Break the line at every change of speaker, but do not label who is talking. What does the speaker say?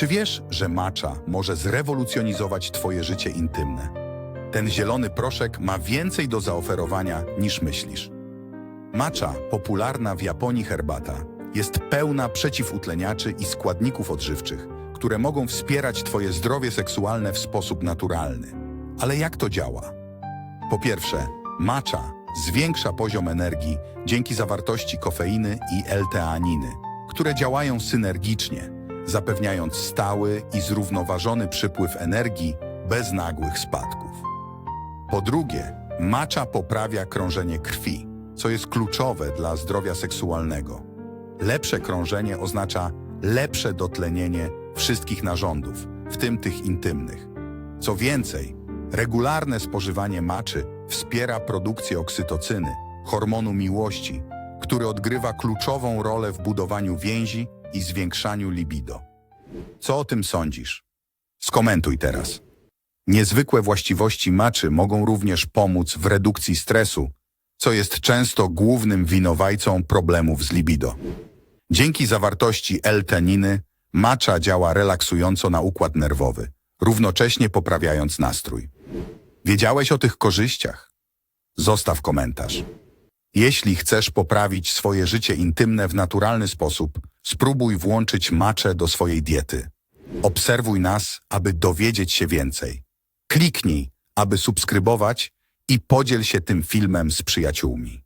Czy wiesz, że matcha może zrewolucjonizować Twoje życie intymne? Ten zielony proszek ma więcej do zaoferowania niż myślisz. Matcha, popularna w Japonii herbata, jest pełna przeciwutleniaczy i składników odżywczych, które mogą wspierać Twoje zdrowie seksualne w sposób naturalny. Ale jak to działa? Po pierwsze, matcha zwiększa poziom energii dzięki zawartości kofeiny i L-teaniny, które działają synergicznie, zapewniając stały i zrównoważony przypływ energii bez nagłych spadków. Po drugie, matcha poprawia krążenie krwi, co jest kluczowe dla zdrowia seksualnego. Lepsze krążenie oznacza lepsze dotlenienie wszystkich narządów, w tym tych intymnych. Co więcej, regularne spożywanie maczy wspiera produkcję oksytocyny, hormonu miłości, który odgrywa kluczową rolę w budowaniu więzi i zwiększaniu libido. Co o tym sądzisz? Skomentuj teraz. Niezwykłe właściwości maczy mogą również pomóc w redukcji stresu, co jest często głównym winowajcą problemów z libido. Dzięki zawartości L-teniny matcha działa relaksująco na układ nerwowy, równocześnie poprawiając nastrój. Wiedziałeś o tych korzyściach? Zostaw komentarz. Jeśli chcesz poprawić swoje życie intymne w naturalny sposób, spróbuj włączyć maczę do swojej diety. Obserwuj nas, aby dowiedzieć się więcej. Kliknij, aby subskrybować i podziel się tym filmem z przyjaciółmi.